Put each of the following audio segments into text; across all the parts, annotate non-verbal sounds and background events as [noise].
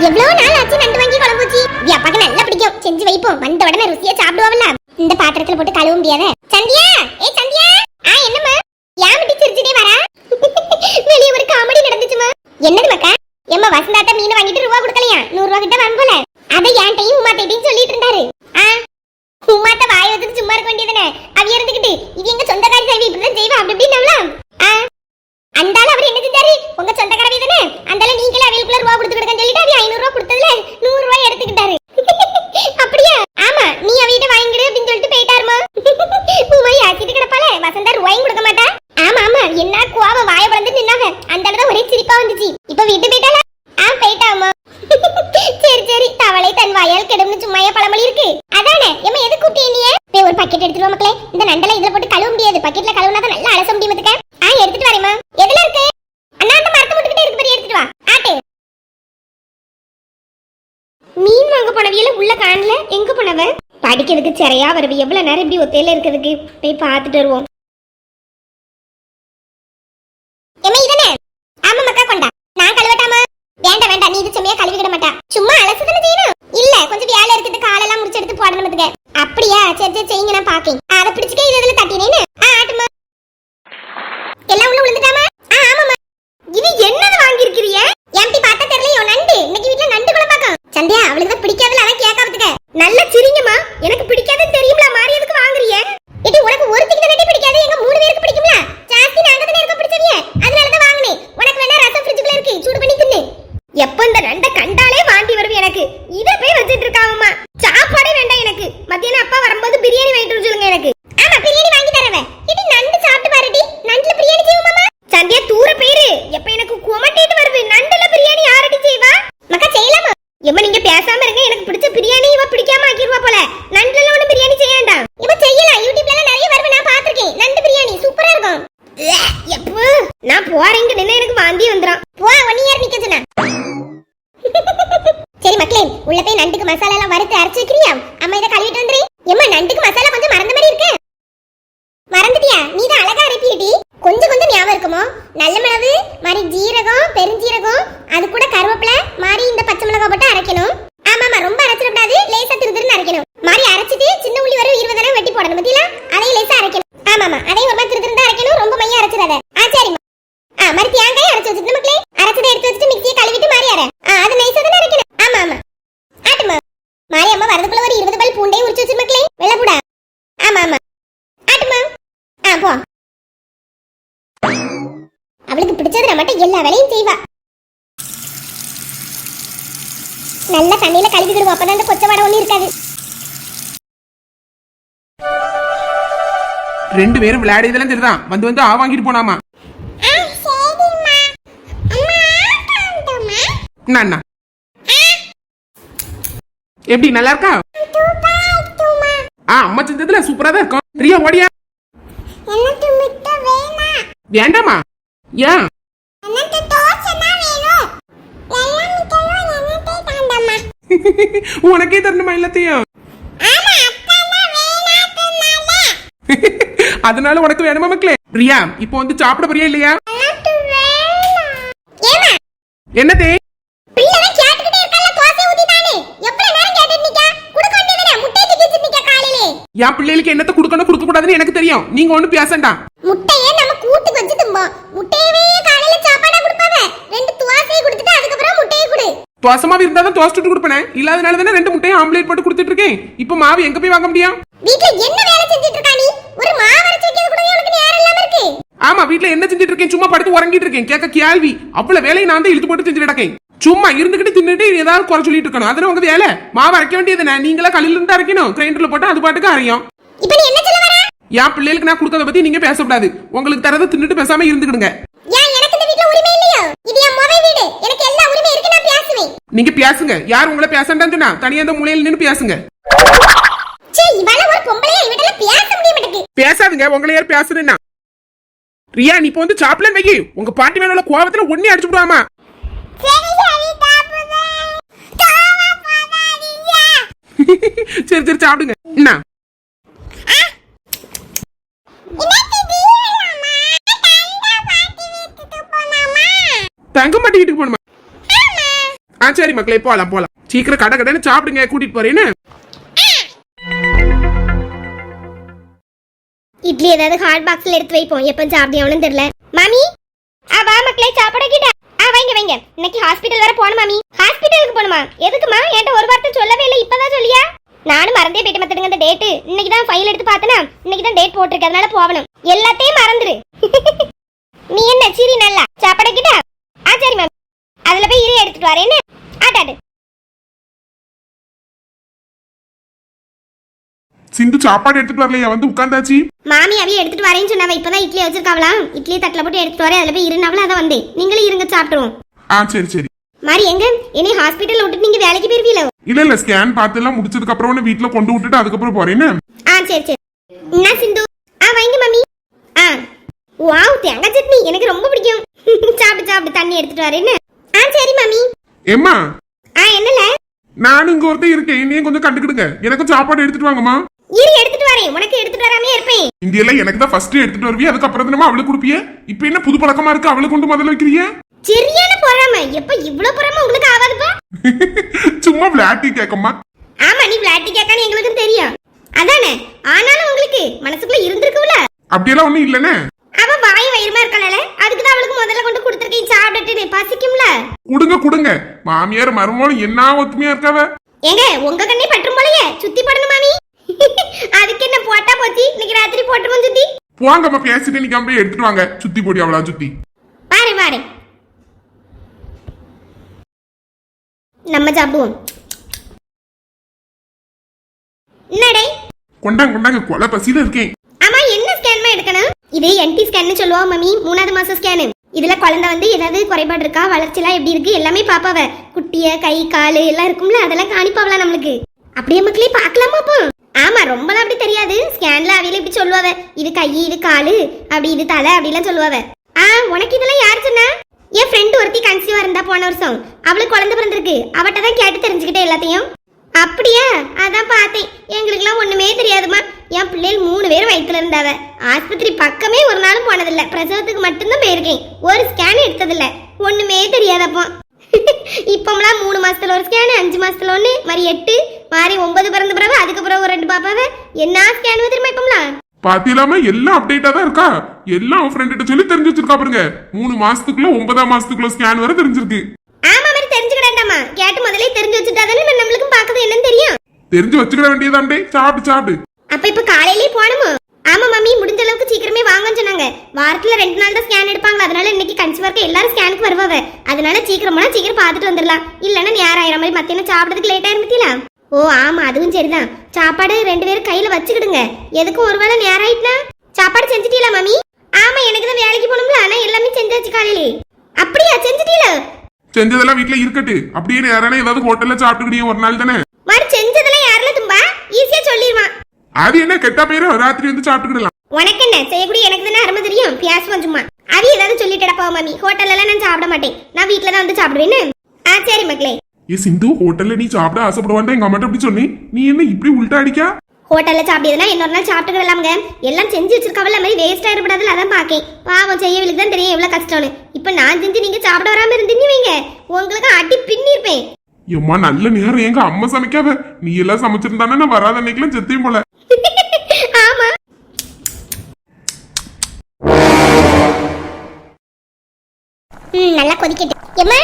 எவ்வளவு நாள் ஆச்சு நண்டு வாங்கி குழம்பு வச்சு இது அப்பாக்கு நல்லா பிடிக்கும். செஞ்சு வைப்போம். வந்த உடனே ருசியா சாப்பிடுவாங்கல்ல இந்த பாத்திரத்துல போட்டு கழுவ முடியாத. சந்தியா! ஏ சந்தியா! ஆ என்னம்மா? ஏன் விட்டு சிரிச்சுட்டே வரா? வெளிய ஒரு காமெடி நடந்துச்சுமா என்னது மக்கா? எம்மா வசந்தாத்த மீன் வாங்கிட்டு ரூபா கொடுக்கலையா? நூறு ரூபா கிட்ட வந்து போல அதை என்கிட்டயும் உமாட்டையும் சொல்லிட்டு இருந்தாரு ஆ உமாட்ட வாய் வச்சுட்டு சும்மா இருக்க வேண்டியதுனே அவ இருந்துகிட்டு இது எங்க சொந்தக்காரி செய்வி இப்படிதான் செய்வா அப்படி இப்படின்னு ஆ அந்தால அவர் என்ன செஞ்சாரு உங்க சொந்தக்காரவி தானே அந்தால நீங்களே அவைகளுக்குள்ள ரூபா கொடுத்துக்கிடுங்கன்னு சொல்லிட்டு அவ ஐநூறு ரூபா கொடுத்ததுல நூறு ரூபாய் எடுத்துக்கிட்டாரு அப்படியா ஆமா நீ அவைகிட்ட வாங்கிடு அப்படின்னு சொல்லிட்டு போயிட்டாருமா உமா யாச்சிட்டு கிடப்பால வசந்தா ரூபாயும் கொடுக்க மாட்டா ஆமா ஆமா என்ன கோவம் வாய பழந்து நின்னாங்க அந்த இடத்துல ஒரே சிரிப்பா வந்துச்சு இப்ப வீட்டு போயிட்டாளா ஆ போயிட்டாமா சரி சரி தவளை தன் வாயால் கெடும்னு சும்மாயா பழமொழி இருக்கு அதானே ஏமா எது கூப்பிட்டீங்க நீ போய் ஒரு பக்கெட் எடுத்துட்டு வா மக்களே இந்த நண்டலை இதுல போட்டு கழுவ முடியாது பக்கெட்ல கழுவுனா தான் நல்லா அலச முடியும் பாத்துக்க. ஆ எடுத்துட்டு வரேம்மா எதுல இருக்கு அண்ணா அந்த மரத்தை முட்டுக்கிட்டே இருக்கு பாரு எடுத்துட்டு வா ஆட்டு மீன் வாங்க போனவியல உள்ள காணல எங்க போனவ படிக்கிறதுக்கு சரியா வருவி எவ்வளவு நேரம் இப்படி ஒத்தையில இருக்கிறதுக்கு போய் பார்த்துட்டு வருவோம். ஆமா மக்கா கொண்டா. நான் கழுவட்டாமா? வேண்டாம் வேண்டாம். நீ இது சும்மையா கழுவிட மாட்டா. சும்மா அலசு தானே செய்யணும்? இல்ல கொஞ்சம் வேலை இருக்குது காலெல்லாம் முடிச்சு எடுத்து போடணும் அப்படியா? சரி சரி செய்யுங்க நான் பாக்கேன். அதை பிடிச்சுக்க இது இதுல தட்டினேன்னு ஆட்டுமா. எல்லாம் உள்ள விழுந்துட்டாமா? ஆ ஆமாமா இது என்னன்னு வாங்கியிருக்கிறிய? எம்டி பார்த்தா தெரியலையோ நண்டு. இன்னைக்கு வீட்டுல நண்டு கூட குழம்பாக்கம் சந்தியா அவளுக்கு தான் பிடிக்காதுல அதான் கேட்காமத்துக்க நல்லா சிரிங்கம்மா. எனக்கு பிடிக்காதுன்னு தெரியும்ல மாறி எதுக்கு வாங்குறிய இது உனக்கு ஒருத்திக்கு தானே பிடிக்காது எங்க மூணு பேருக்கு பிடிக்கும்ல ஜாஸ்தி நாங்க தானே இருக்க பிடிச்சவிய அதனால தான் வாங்குனேன் உனக்கு வேணா ரசம் ஃப்ரிட்ஜ்ல இருக்கு சூடு பண்ணி தின்னு எப்ப இந்த ரெண்டை கண்டாலே வாந்தி வரும் எனக்கு இத போய் வச்சிட்டு இருக்காங்கம்மா சாப்பாடே வேண்டாம் எனக்கு மத்தியானம் அப்பா வரும்போது பிரியாணி வாங்கிட்டு வர சொல்லுங்க எனக்கு ஆமா பிரியாணி வாங்கி தரவ இது நண்டு சாப்பிட்டு பாருடி நண்டுல பிரியாணி செய்வோமாமா சந்தியா தூர பேரு எப்ப எனக்கு குமட்டிட்டு வருது நண்டுல பிரியாணி யாரடி செய்வா மக்கா செய்யலாமா எம்மா நீங்க பேசாம இருங்க எனக்கு பிடிச்ச பிரியாணி இவ பிடிக்காம ஆக்கிடுவா போல நண்டுல ஒண்ணு பிரியாணி செய்ய வேண்டாம் இவ செய்யலாம் யூடியூப்ல எல்லாம் நிறைய வருது நான் பாத்திருக்கேன் நண்டு பிரியாணி சூப்பரா இருக்கும் எப்போ நான் போறேங்க நின்று எனக்கு வாந்தி வந்துடும் போ ஒன் இயர் நிக்க சொன்னா சரி மக்களே உள்ள போய் நண்டுக்கு மசாலா எல்லாம் வறுத்து அரைச்சு வைக்கிறியா அம்மா இதை கழுவிட்டு வந்துரு எம்மா நண்டுக்கு மசாலா கொஞ்சம் மறந்த மாதிரி இருக்கு மறந்துட்டியா நீ தான் அழகா அரைப்பியடி கொஞ்சம் கொஞ்சம் ஞாபகம் இருக்குமோ நல்ல மிளகு மாதிரி ஜீரகம் பெருஞ்சீரகம் அது கூட கருவேப்பிலை மாதிரி இந்த பச்சை மிளகாய் போட்டு அரைக்கணும் ஆமாமா ரொம்ப அரைச்சிடக்கூடாது லேசா திரு திருன்னு அரைக்கணும் மாதிரி அரைச்சிட்டு சின்ன உள்ளி வரும் இருபது தடவை வெட்டி போடணும் பத்தியா அதையும் லேசா அரைக்கணும் ஆமாமா அதையும் ஒரு மாதிரி திரு திருன்னு அரைக்கணும் ரொம்ப மையா அரைச்சிடாத ஆ சரிம்மா ஆ மாதிரி தேங்காய் அரைச்சு வச்சுட்டு மக்களே அரைச்சதை எடுத்து வச்சுட்டு மிக்சியை கழுவிட்டு மாறி அரை ஆ அது நைஸா தானே அரைக்கணும் ஆமா ஆமா ஆட்டுமா மாறி அம்மா வரதுக்குள்ள ஒரு இருபது பல் மக்களே வெள்ளப்பூடா ஆமா ஆமா. ஆட்டுமா? ஆ போ. அவளுக்கு பிடிச்சது மட்டும் எல்லா வேலையும் செய்வா. நல்ல தண்ணியில கழுவிக்கிடுவோம் அப்பதான் அந்த கொச்ச வடை ஒண்ணு இருக்காது. ரெண்டு பேரும் விளையாடியதெல்லாம் சரிதான் வந்து வந்து ஆ வாங்கிட்டு போனாமா? எப்படி நல்லா இருக்கா? ஆ அம்மா செஞ்சதுல சூப்பரா தான் இருக்கும். ரியா ஓடியா. வேண்டாமா ஏன்? உனக்கே தரணுமா எல்லாத்தையும்? அதனால உனக்கு வேணுமா மக்களே? ரியா இப்போ வந்து சாப்பிட போறியா இல்லையா? என்னதே பிள்ளை கேட்டுக்கிட்டே இருக்கல தோசை ஊத்தி தானே எவ்வளவு நேரம் கேட்டுட்டு நிக்கா குடுக்க வேண்டியதுனே முட்டை தூக்கி வச்சு நிக்கா காலையிலே என் பிள்ளைகளுக்கு என்னத்தை கொடுக்கணும் கொடுக்க கூடாதுன்னு எனக்கு தெரியும். நீங்க ஒண்ணு பேசண்டா முட்டையே நம்ம கூட்டுக்கு வச்சு தும்போம். முட்டையவே காலையில சாப்பாடா கொடுப்பாவ? ரெண்டு துவாசையை கொடுத்துட்டு அதுக்கப்புறம் முட்டையை கொடு. தோசமாவு இருந்தா தான் தோசை சுட்டு கொடுப்பேன். இல்லாதனால தானே ரெண்டு முட்டையும் ஆம்லேட் போட்டு கொடுத்துட்டு இருக்கேன். இப்போ மாவு எங்க போய் வாங்க முடியும்? வீட்ல என்ன வேலை செஞ்சிட்டு இருக்கா நீ? ஒரு மாவு அரைச்சு வைக்கிறது கூட உனக்கு நேரம் இல்லாம இருக்கு. ஆமா வீட்ல என்ன செஞ்சுட்டு இருக்கேன்? சும்மா படுத்து உறங்கிட்டு இருக்கேன். கேட்க கேள்வி. அவ்வளவு வேலையை நான் தான் இழுத்து போட்டு செஞ்சுட்டு இருக்கேன் சும்மா இருந்துகிட்டு தின்னுட்டு ஏதாவது குறை சொல்லிட்டு இருக்கணும். அதுல உங்க வேலை. மாவு அரைக்க வேண்டியது நீங்களா கல்லில இருந்து அரைக்கணும். கிரைண்டர்ல போட்டு அது பாட்டுக்கு அரையும். இப்போ நீ என்ன சொல்ல வர? என் பிள்ளைகளுக்கு நான் கொடுக்கறத பத்தி நீங்க பேசக்கூடாது. உங்களுக்கு தரதை தின்னுட்டு பேசாம இருந்துக்கிடுங்க. நீங்க பேசுங்க. யார் உங்களை பேசண்டான்னு சொன்னா? தனியா அந்த மூலையில நின்னு பேசுங்க. பேசாதுங்க. உங்களை யார் பேசுறேன்னா ரியா நீ இப்போ வந்து சாப்பிடலன்னு வைக்கி உங்க பாட்டி மேல கோவத்துல ஒன்னே அடிச்சு விடுவாமா? சரி சரி சாப்பிடுங்க. என்ன இன்னைக்கு வீட்டுக்கு தங்க மாட்டி வீட்டுக்கு போகணுமா? ஆ சரி மக்களே போகலாம் போலாம். சீக்கிரம் கடை கடைன்னு சாப்பிடுங்க கூட்டிட்டு போறேன்னு இட்லி ஏதாவது ஹாட் பாக்ஸ்ல எடுத்து வைப்போம். எப்ப சாப்பிடுவோம்னு தெரியல. மாமி ஆ வா மக்களே சாப்பிட கிட்ட ஆ வைங்க வைங்க இன்னைக்கு ஹாஸ்பிடல் வர போணும் மாமி ஹாஸ்பிடலுக்கு போணுமா எதுக்குமா? என்கிட்ட ஒரு வார்த்தை சொல்லவே இல்லை இப்பதான் சொல்லியா? நானும் மறந்தே போயிட்டு மத்தடுங்க இந்த டேட்டு இன்னைக்கு தான் ஃபைல் எடுத்து பார்த்தனா? இன்னைக்கு தான் டேட் போட்டிருக்கு அதனால போகணும். எல்லாத்தையும் மறந்துரு. [laughs] நீ என்ன சீரி நல்லா? சாப்பிட கிட்ட? ஆ சரி மேம் அதுல போய் இரு எடுத்துட்டு வரேன்னு ஆட்டாடு சிந்து சாப்பாடு எடுத்துட்டு வரலையா? வந்து உட்காந்தாச்சு. மாமி அவிய எடுத்துட்டு வரேன்னு சொன்னாவ இப்பதான் இட்லி வச்சிருக்காவலாம் இட்லி தட்டில் போட்டு எடுத்துட்டு வரேன் அதுல போய் இருந்தாவளா அதான் வந்தேன். நீங்களும் இருங்க சாப்பிட்டுருவோம். ஆ சரி சரி. மாறி எங்க? இனி ஹாஸ்பிட்டல் விட்டுட்டு நீங்க வேலைக்கு போயிருவீங்களோ இல்ல இல்ல ஸ்கேன் பார்த்து எல்லாம் முடிச்சதுக்கு அப்புறம் வீட்டுல கொண்டு விட்டுட்டு அதுக்கப்புறம் போறேன்னு ஆ சரி சரி. என்ன சிந்து? ஆ வைங்க மம்மி ஆ. வாவ் தேங்காய் சட்னி. எனக்கு ரொம்ப பிடிக்கும். [laughs] சாப்பிட்டு சாப்பிட்டு தண்ணி எடுத்துட்டு வரேன்னு ஆ சரி மம்மி ஏம்மா? ஆ என்னல? நானும் இங்க ஒருத்தர் இருக்கேன். என்னையும் கொஞ்சம் கண்டுக்கிடுங்க. எனக்கும் சாப்பாடு எடுத்துட்டு வாங்கம்மா. இரு எடுத்துட்டு வரேன். உனக்கு எடுத்துட்டு வராமே இருப்பேன். இந்தியெல்லாம் எனக்கு தான் ஃபர்ஸ்ட் எடுத்துட்டு வருவிய. அதுக்கப்புறம் தானே அவளுக்கு கொடுப்பிய? இப்ப என்ன புது பழக்கமா இருக்கு? அவளை கொண்டு முதல்ல வைக்கிறிய? சரியான பொறாம எப்ப இவ்ளோ பொறாம உங்களுக்கு ஆகாதுப்பா? சும்மா விளையாட்டி கேக்கம்மா. ஆமா நீ விளையாட்டு கேட்கான்னு எங்களுக்கும் தெரியும். அதானே? ஆனாலும் உங்களுக்கு மனசுக்குள்ள இருந்திருக்கும்ல? அப்படியெல்லாம் ஒண்ணும் இல்லனே அவ வாய் வயிறுமா இருக்கனால அதுக்கு தான் அவளுக்கு முதல்ல கொண்டு கொடுத்துருக்கேன் சாப்பிட்டுட்டு பசிக்கும்ல? கொடுங்க கொடுங்க. மாமியார் மருமகளும் என்ன ஒத்துமையா இருக்காவ? ஏங்க உங்க கண்ணே பற்றும் போலயே. சுத்தி படணும் மாமி. அதுக்கு என்ன போட்டா போச்சு? இன்னைக்கு ராத்திரி போட்டுருவோம் சுத்தி. போங்கம்மா பேசிட்டு நீங்க போய் எடுத்துட்டு வாங்க. சுத்தி போடி அவளா சுத்தி. பாரு பாரு நம்ம சாப்பிடுவோம் என்னடே? கொண்டாங்க கொண்டாங்க கொலை பசியில இருக்கேன். ஆமா என்ன ஸ்கேன்மா எடுக்கணும்? இது என்டி ஸ்கேன்னு சொல்லுவா மம்மி. மூணாவது மாசம் ஸ்கேனு இதுல குழந்தை வந்து ஏதாவது குறைபாடு இருக்கா? வளர்ச்சிலாம் எப்படி இருக்கு? எல்லாமே பாப்பாவ. குட்டிய கை காலு எல்லாம் இருக்கும்ல அதெல்லாம் காணிப்பாவலாம் நம்மளுக்கு. அப்படியே மக்களே பார்க்கலாமா அப்போ? ஆமா ரொம்பலாம் அப்படி தெரியாது. ஸ்கேன்ல அவையில இப்படி சொல்லுவாவ. இது கை இது காலு அப்படி இது தலை அப்படிலாம் சொல்லுவாவ. ஆ உனக்கு இதெல்லாம் யார் சொன்னா? என் ஃப்ரெண்ட் ஒருத்தி கன்சீவா இருந்தா போன வருஷம். அவளுக்கு குழந்தை பிறந்திருக்கு. அவட்ட தான் கேட்டு தெரிஞ்சுக்கிட்டேன் எல்லாத்தையும். அப்படியா? அதான் பார்த்தேன். எங்களுக்குலாம் ஒண்ணுமே தெரியாதுமா என் பிள்ளைகள் மூணு பேரும் வயிற்றுல இருந்தாவ. ஆஸ்பத்திரி பக்கமே ஒரு நாளும் போனதில்ல. பிரசவத்துக்கு மட்டும்தான் போயிருக்கேன். ஒரு ஸ்கேன் எடுத்ததில்ல. ஒண்ணுமே தெரியாதப்போ. [laughs] இப்போம்லாம் மூணு மாசத்துல ஒரு ஸ்கேனு அஞ்சு மாசத்துல ஒன்று மாதிரி எட்டு மாதிரி ஒன்பது பிறந்த பிறகு அதுக்கப்புறம் ஒரு ரெண்டு பாப்பாவை. என்ன ஸ்கேன் தெரியுமா இப்போம்லாம்? பாத்தியலாம எல்லாம் அப்டேட்டா தான் இருக்கா? எல்லாம் அவன் ஃப்ரெண்ட் சொல்லி தெரிஞ்சு வச்சிருக்கா பாருங்க. மூணு மாசத்துக்குள்ள ஒன்பதாம் மாசத்துக்குள்ள ஸ்கேன் வர தெரிஞ்சிருக்கு. ஆமா மாதிரி தெரிஞ்சுக்கிடாண்டாமா கேட்டு முதல்ல தெரிஞ்சு வச்சுட்டாதானே நம்மளுக்கும் பார்க்கறது என்னன்னு தெரியும். தெரிஞ்சு வச்சுக்கிட வேண்டியதாண்டே சாப்பிடு சாப்பிடு. அப்ப இப்ப காலையிலேயே போகணுமோ? ஆமா மம்மி முடிஞ்ச அளவுக்கு சீக்கிரமே வாங்கன்னு சொன்னாங்க. வாரத்துல ரெண்டு நாள் தான் ஸ்கேன் எடுப்பாங்க. அதனால இன்னைக்கு கன்சீவ் இருக்க எல்லாரும் ஸ்கேனுக்கு வருவாங்க. அதனால சீக்கிரம் சீக்கிரம் பார்த்துட்டு வந்துடலாம். இல்லைன்னா நேரம் ஆயிரம் மாதிரி மத்தியானம் சாப்பிடறதுக்கு லேட் ஆயிருந்துட்டீங்களா ஓ ஆமா அதுவும் சரிதான். சாப்பாடு ரெண்டு பேரும் கையில வச்சுக்கிடுங்க. எதுக்கும் ஒருவேளை நேரம் ஆயிட்டுனா? சாப்பாடு செஞ்சுட்டீங்களா மம்மி? ஆமா எனக்கு தான் வேலைக்கு போகணும்ல ஆனா எல்லாமே செஞ்சாச்சு காலையிலே. அப்படியா செஞ்சுட்டீங்களா செஞ்சதெல்லாம் வீட்ல இருக்கட்டு. அப்படியே யாரானே ஏதாவது ஹோட்டல்ல சாப்பிட்டுக்கிட்டே ஒரு நாள் தானே? மாதிரி செஞ்சதெல்லாம் யாரில் தும்பா? ஈஸியா சொல்லிடுவான் அது என்ன கெட்டா பேரு? ராத்திரி வந்து சாப்பிட்டுக்கிடலாம். உனக்கு என்ன? செய்யக்கூடிய எனக்கு தானே அருமை தெரியும். பேசுவோம் சும்மா. அது ஏதாவது சொல்லிட்டு போவோம் மம்மி. ஹோட்டல்ல எல்லாம் நான் சாப்பிட மாட்டேன். நான் வீட்ல தான் வந்து சாப்பிடுவேன்னு. ஆ சரி மக்களே. ஏ சிந்து ஹோட்டல்ல நீ சாப்பிட ஆசைப்படுவான்டா எங்க அம்மாட்ட அப்படி சொன்னேன். நீ என்ன இப்படி உள்டா அடிக்கா? ஹோட்டல்ல சாப்பிட்டதுனா இன்னொரு நாள் சாப்பிட்டுக்கலாமுங்க எல்லாம் செஞ்சு வச்சிருக்கவல்ல மாதிரி வேஸ்ட் ஆயிடக்கூடாதுல அதான் பாக்கேன். பாவம் செய்யவளுக்கு தான் தெரியும். எவ்வளவு கஷ்டம்னு. இப்ப நான் செஞ்சு நீங்க சாப்பிட வராம இருந்தீங்க வைங்க. உங்களுக்கு அடி பின்னிருப்பேன் எம்மா நல்ல நேரம். எங்க அம்மா சமைக்காவ நீ எல்லாம் சமைச்சிருந்தானே? நான் வராத அன்னைக்கெல்லாம் செத்தையும் போல. ஆமா. ம் நல்லா கொதிக்கட்டு எம்மா?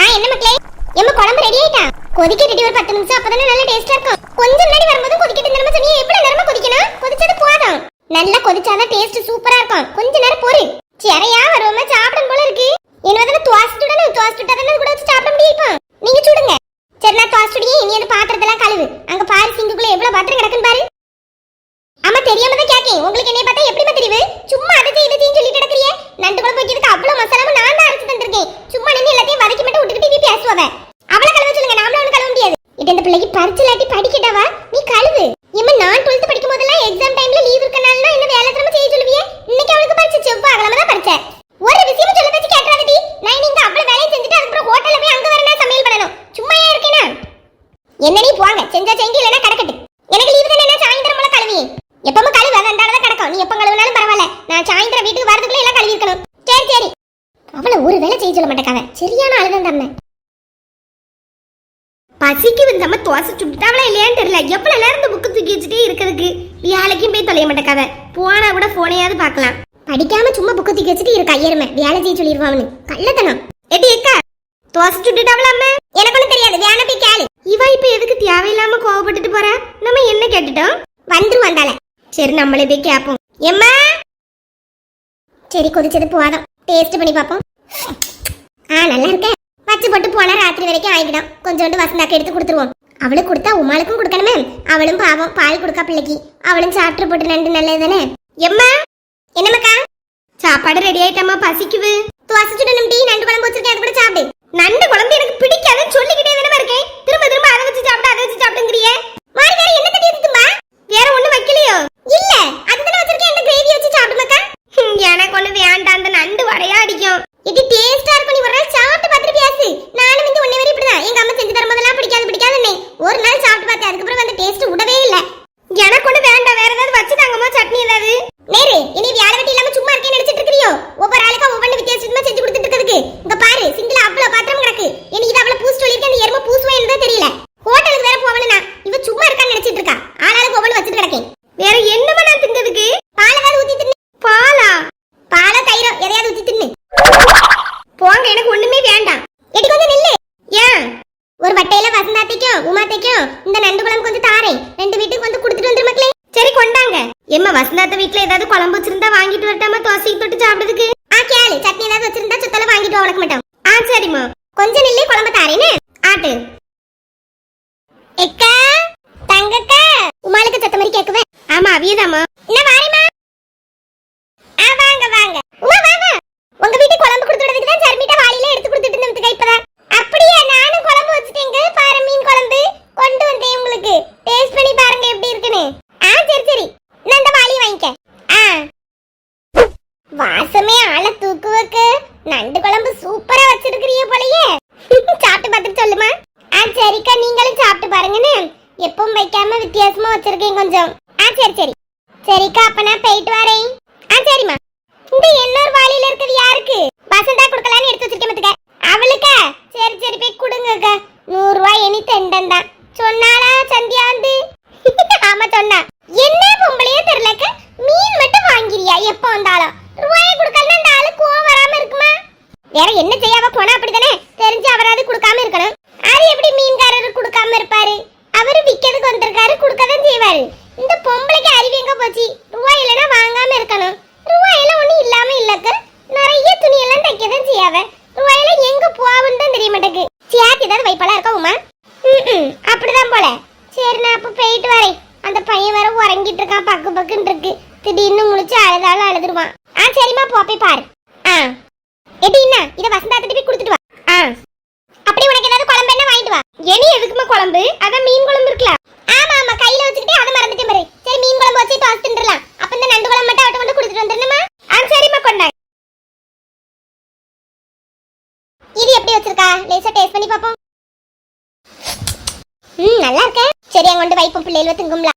ஆ என்ன மக்களே? எம்ம குழம்பு ரெடி ஆயிட்டா? கொதிக்கட்டு ஒரு பத்து நிமிஷம் அப்பதானே நல்ல டேஸ்டா இருக்கும். கொஞ்சம் முன்னாடி வரும்போது கொதிக்கிட்டு நேரமா சொன்னீங்க எவ்வளவு நேரமா கொதிக்கணும்? கொதிச்சது போதும். நல்லா கொதிச்சாதான் டேஸ்ட் சூப்பரா இருக்கும். கொஞ்ச நேரம் பொறு. சிறையா வருவோமா சாப்பிடும் போல இருக்கு. என்ன துவாசி சுடணும் துவாசி கூட வச்சு சாப்பிட முடியும் இப்போ. நீங்க சுடுங்க. சரி நான் துவாசி இனி அந்த பாத்திரத்தெல்லாம் கழுவு. அங்க பாரு சிங்குக்குள்ள எவ்வளவு பாத்திரம் கிடக்குன்னு பாரு. ஆமா தெரியாம தான் கேக்கேன் உங்களுக்கு என்னைய பார்த்தா எப்படிமா தெரியுது? சும்மா அதை செய்து செய்து சொல்லிட்டு கிடக்குறியே. நண்டு கூட போய்க்கிறதுக்கு அவ்வளவு மசாலாவும் நான் தான் அரைச்சு தந்திருக்கேன். சும்மா நின்று எல்லாத்தையும் வதக்கி மட்டும் விட்டுக்கிட்டு நீ பேசுவவ அவளை கழுவ சொல்லுங்க நாமளும் ஒண்ணு கழுவ முடியாது இது இந்த பிள்ளைக்கு பரிச்சிலாட்டி படிக்கட்டவா? நீ கழுவு. இம்மா நான் டுவெல்த் படிக்கும் போதெல்லாம் எக்ஸாம் டைம்ல லீவ் இருக்கனால என்ன வேலை திறமை செய்ய சொல்லுவியே? இன்னைக்கு அவளுக்கு பரிச்சை செவ்வாய் அகலமா தான் படிச்சேன். ஒரு விஷயம் சொல்ல பேச்சு கேட்கறாதடி நான் நீங்க அவ்வளவு வேலையை செஞ்சுட்டு அதுக்கப்புறம் ஹோட்டல்ல போய் அங்க வரணும் சமையல் பண்ணணும்? சும்மா ஏன் இருக்கேனா? என்ன நீ போங்க. செஞ்சா செஞ்சு இல்லைன்னா கடக்கட்டு எனக்கு லீவு தானே நான் சாயந்தரம் போல கழுவி எப்பவும் கழுவு அது அந்த தான் கிடக்கும் நீ எப்ப கழுவினாலும் பரவாயில்ல நான் சாயந்தரம் வீட்டுக்கு வரதுக்குள்ள எல்லாம் கழுவி இருக்கணும் சரி சரி அவளை ஒரு வேலை செய்ய சொல்ல மாட்டேக்காவ சரியான அழுதான் தம்மை தோசை சுட்டுட்டாங்களா இல்லையான்னு தெரியல. எவ்வளவு நேரம் இந்த புக்கு தூக்கி வச்சுட்டே இருக்கிறதுக்கு? வேலைக்கும் போய் தொலைய மாட்டேக்காவ போனா கூட போனையாவது பார்க்கலாம். படிக்காம சும்மா புக்கு தூக்கி வச்சுட்டு இருக்கா எருமை வேலை செய்ய சொல்லிடுவான்னு கள்ளத்தனம். எடி எக்கா தோசை சுட்டுட்டாவலாம எனக்கு ஒண்ணும் தெரியாது. வேணா போய் கேளு. இவ இப்ப எதுக்கு தேவையில்லாம கோவப்பட்டுட்டு போறா? நம்ம என்ன கேட்டுட்டோம்? வந்துரு வந்தால சரி நம்மளே போய் கேப்போம். எம்மா? சரி கொதிச்சது போதும். டேஸ்ட் பண்ணி பார்ப்போம். ஆ நல்லா இருக்கேன் வச்சு போட்டு போனா ராத்திரி வரைக்கும் ஆகிடும் கொஞ்சோண்டு வசந்தாக்கு எடுத்து கொடுத்துருவோம். அவளுக்கு கொடுத்தா உமாளுக்கும் கொடுக்கணுமே. அவளும் பாவம் பால் கொடுக்கா பிள்ளைக்கு. அவளும் சாப்பிட்டு போட்டு நண்டு நல்லது தானே? எம்மா? என்னமாக்கா சாப்பாடு ரெடி ஆயிட்டாமா பசிக்குது. தோசை சுடணும் டீ நண்டு குழம்பு வச்சிருக்கேன் அது கூட சாப்பிடு. நண்டு குழம்பு எனக்கு பிடிக்காதுன்னு சொல்லிக்கிட்டே தானே இருக்கேன். திரும்ப திரும்ப அதை வச்சு சாப்பிட்டு அதை வச்சு சாப்பிட்டுங்கிறியே மாறி வேற என்ன தட்டி எடுத்துமா வேற ஒண்ணும் வைக்கலையோ இல்ல அதுதானே வச்சிருக்கேன் இந்த கிரேவி வச்சு சாப்பிடுமாக்கா எனக்கு ஒண்ணு வேண்டாம் அந்த நண்டு வரையா அடிக்கும் இது டேஸ்டா இருக்கும் நீ ஒரு நாள் சாப்பிட்டு பார்த்துட்டு பேசு நானும் வந்து உன்னை மாதிரி இப்படிதான் எங்க அம்மா செஞ்சு தரும்போதெல்லாம் பிடிக்காது பிடிக்காதுன்னு ஒரு நாள் சாப்பிட்டு பார்த்தேன் அதுக்கப்புறம் அந்த டேஸ்ட் விடவே இல்ல எனக்கு ஒண்ணு வேண்டாம் வேற ஏதாவது வச்சு தாங்கம்மா சட்னி ஏதாவது நேரு இனி வேலை வெட்டி இல்லாம சும்மா இருக்கேன்னு நினைச்சிட்டு இருக்கிறியோ ஒவ்வொரு ஆளுக்கும் ஒவ்வொரு வித்தியாசமா செஞ்சு கொடுத்துட்டு இருக்கிறதுக்கு இங்க பாரு சிங்கிள் அவ்வளவு பாத்திரம் கிடக்கு எனக்கு இது அவ்வளவு பூசு சொல்லியிருக்கேன் அந்த எருமை பூசுவா தான் தெரியல ஹோட்டலுக்கு வேற போவனா இவ சும்மா இருக்கான்னு நினைச்சிட்டு இருக்கா ஆளாளுக்கு ஒவ்வொரு வச்சுட்டு கிடக்கேன் வேற என்னமா நான் திங்கிறதுக்கு பால் ஏதாவது ஊத்தி தின்னு பாலா பாலா தயிரோ எதையாவது ஊத்தி தின்னு போங்க எனக்கு ஒண்ணுமே வேண்டாம் எடி கொஞ்சம் நில்லு ஏன் ஒரு வட்டையில வசந்தாத்தைக்கும் உமாத்தைக்கும் இந்த நண்டு குழம்பு கொஞ்சம் தாரேன். ரெண்டு வீட்டுக்கு வந்து கொடுத்துட்டு வந்துரு மக்களே. சரி கொண்டாங்க. எம்மா வசந்தாத்த வீட்ல ஏதாவது குழம்பு வச்சிருந்தா வாங்கிட்டு வரட்டாமா? தோசைக்கு தொட்டு சாப்பிடுறதுக்கு? ஆ கேளு. சட்னி ஏதாவது வச்சிருந்தா சுத்தல வாங்கிட்டு உனக்கு மட்டும். ஆ சரிம்மா. கொஞ்சம் நில்லு குழம்பு தாரேன்னு. ஆட்டு. எக்கா தங்கக்கா உமாளுக்கு சத்த மாதிரி கேக்குவேன் ஆமா அவியதாமா என்ன வாரிமா ஆ வாங்க வாங்க உமா வாங்க உங்க வீட்டுக்கு குழம்பு கொடுத்து விடுறதுக்கு தான் சர்மிட்ட வாளியில எடுத்து கொடுத்துட்டு இருந்ததுக்கு இப்பதான் அப்படியே நானும் குழம்பு வச்சுட்டேங்க பாரு மீன் குழம்பு கொண்டு வந்தேன் உங்களுக்கு டேஸ்ட் பண்ணி பாருங்க எப்படி இருக்குன்னு ஆ சரி சரி நான் இந்த வாளி வாங்கிக்க ஆ வாசமே ஆள தூக்குவக்கு நண்டு குழம்பு சூப்பரா வச்சிருக்கிறீங்க போலயே சாப்பிட்டு பார்த்துட்டு சொல்லுமா ஆ சரிக்கா நீங்களும் சாப்பிட்டு பாருங்கன்னு எப்பவும் வைக்காம வித்தியாசமா வச்சிருக்கேன் கொஞ்சம் ஆ சரி சரி சரிக்கா அப்ப நான் போயிட்டு வரேன். ஆ சரிம்மா இந்த இன்னொரு வாளியில இருக்கிறது யாருக்கு? வசந்தா கொடுக்கலான்னு எடுத்து வச்சிருக்கேன் பாத்துக்க அவளுக்கா? சரி சரி போய் கொடுங்கக்கா. நூறு ரூபாய் இனி தெண்டன் தான். சொன்னாளா சந்தியா வந்து ஆமா சொன்னா என்ன பொம்பளையே தெரியலக்க மீன் மட்டும் வாங்கிறியா எப்ப வந்தாலும் ரூபாயை கொடுக்கலன்னா அந்த ஆளு கோவம் வராம இருக்குமா வேற என்ன செய்யாம போனா அப்படிதானே தெரிஞ்சு அவராது கொடுக்காம இருக்கணும் அது எப்படி மீன்காரர் கொடுக்காம இருப்பாரு அவரு விக்கிறதுக்கு வந்திருக்காரு கொடுக்கதான் செய்வாரு இந்த பொம்பளைக்கு அறிவு எங்க போச்சு ரூபாய் இல்லைன்னா வாங்காம இருக்கணும் ரூபாயெல்லாம் ஒண்ணும் இல்லாம இல்லக்க நிறைய துணியெல்லாம் தைக்கதான் செய்யாவ ரூபாயெல்லாம் எங்க போகுன்னு தான் தெரிய மாட்டேங்குது சியாத்தி ஏதாவது வைப்பாளா இருக்கா உமா ம் அப்படிதான் போல சரி நான் அப்ப போயிட்டு வரேன் அந்த பையன் வேற உறங்கிட்டு இருக்கான் பக்கு பக்குன்னு இருக்கு திடீர்னு முழிச்சு அழுதாலும் அழுதுருவான் ஆ சரிம்மா போ போய் பாரு ஆ எப்படின்னா இத வசந்தாத்திட்டு போய் கொடுத்துட்டு வா ஆ அப்படி உனக்கு ஏதாவது குழம்பு என்ன வாங்கிட்டு வா இனி எதுக்குமா குழம்பு அதான் மீன் குழம்பு இருக்குல்ல ஆமா ஆமா கையில வச்சுக்கிட்டே அதை மறந்துட்டேன் பாரு சரி மீன் குழம்பு வச்சு டாஸ் தின்றலாம் அப்ப இந்த நண்டு குழம்பு மட்டும் அவட்ட கொண்டு கொடுத்துட்டு வந்துடணுமா ஆ சரிம்மா கொண்டா இது எப்படி வச்சிருக்கா லேசா டேஸ்ட் பண்ணி பாப்போம் ம் நல்லா இருக்கே சரி அங்க கொண்டு வைப்போம் பிள்ளைகள் திங்கும்ல